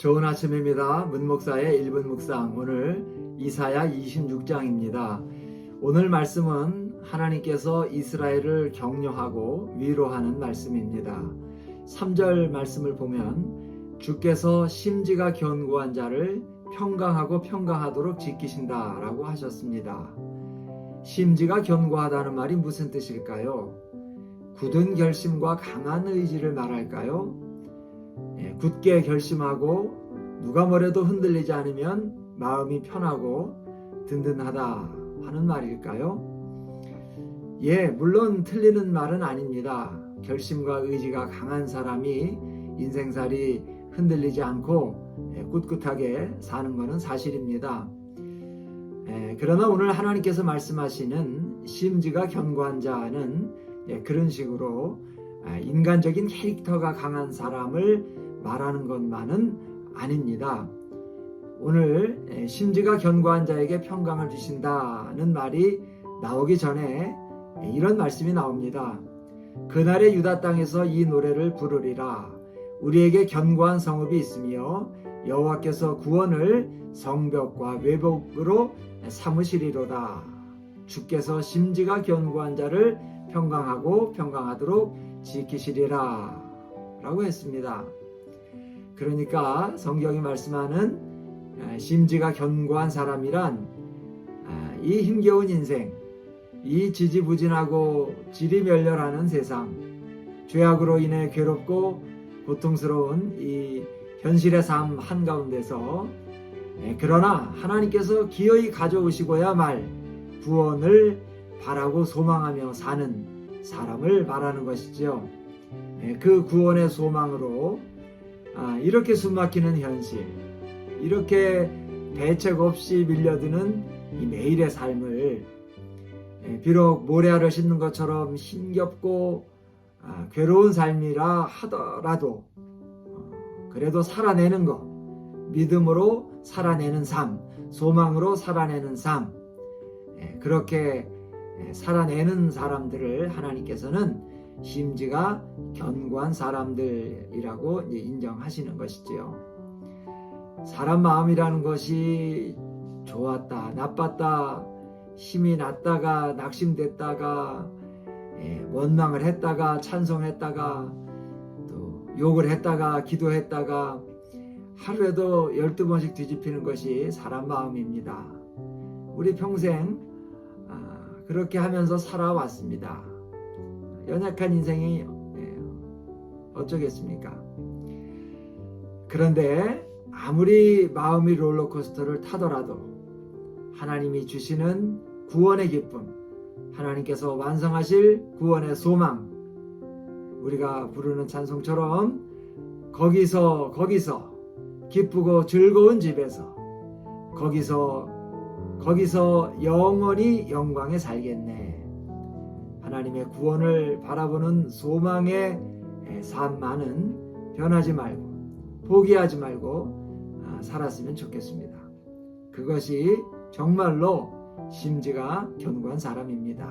좋은 아침입니다. 문목사의 1분 묵상 오늘 이사야 26장입니다. 오늘 말씀은 하나님께서 이스라엘을 격려하고 위로하는 말씀입니다. 3절 말씀을 보면 주께서 심지가 견고한 자를 평강하고 평강하도록 지키신다 라고 하셨습니다. 심지가 견고하다는 말이 무슨 뜻일까요? 굳은 결심과 강한 의지를 말할까요? 예, 굳게 결심하고 누가 뭐래도 흔들리지 않으면 마음이 편하고 든든하다 하는 말일까요? 예, 물론 틀리는 말은 아닙니다. 결심과 의지가 강한 사람이 인생살이 흔들리지 않고 예, 꿋꿋하게 사는 것은 사실입니다. 예, 그러나 오늘 하나님께서 말씀하시는 심지가 견고한 자는 예, 그런 식으로 아, 인간적인 캐릭터가 강한 사람을 말하는 것만은 아닙니다. 오늘 예, 심지가 견고한 자에게 평강을 주신다는 말이 나오기 전에 예, 이런 말씀이 나옵니다. 그날의 유다 땅에서 이 노래를 부르리라. 우리에게 견고한 성읍이 있으며 여호와께서 구원을 성벽과 외복으로 삼으시리로다. 주께서 심지가 견고한 자를 평강하고 평강하도록 지키시리라. 라고 했습니다. 그러니까 성경이 말씀하는 아, 심지가 견고한 사람이란 아, 이 힘겨운 인생, 이 지지부진하고 지리멸렬하는 세상, 죄악으로 인해 괴롭고 고통스러운 이 현실의 삶 한가운데서 예, 그러나 하나님께서 기어이 가져오시고야 말 구원을 바라고 소망하며 사는 사람을 말하는 것이지요. 예, 그 구원의 소망으로 아, 이렇게 숨막히는 현실, 이렇게 대책 없이 밀려드는 이 매일의 삶을 예, 비록 모래알을 씹는 것처럼 힘겹고 아, 괴로운 삶이라 하더라도 어, 그래도 살아내는 것, 믿음으로 살아내는 삶, 소망으로 살아내는 삶, 예, 그렇게 예, 살아내는 사람들을 하나님께서는 심지가 견고한 사람들이라고 인정하시는 것이지요. 사람 마음이라는 것이 좋았다, 나빴다, 힘이 났다가 낙심됐다가 예, 원망을 했다가 찬송했다가 또 욕을 했다가 기도했다가 하루에도 열두 번씩 뒤집히는 것이 사람 마음입니다. 우리 평생 아, 그렇게 하면서 살아왔습니다. 연약한 인생이 예, 어쩌겠습니까? 그런데 아무리 마음이 롤러코스터를 타더라도 하나님이 주시는 구원의 기쁨, 하나님께서 완성하실 구원의 소망, 우리가 부르는 찬송처럼 거기서 거기서 기쁘고 즐거운 집에서 거기서 거기서 영원히 영광에 살겠네. 하나님의 구원을 바라보는 소망의 삶만은 변하지 말고 포기하지 말고 아, 살았으면 좋겠습니다. 그것이 정말로 심지가 견고한 사람입니다.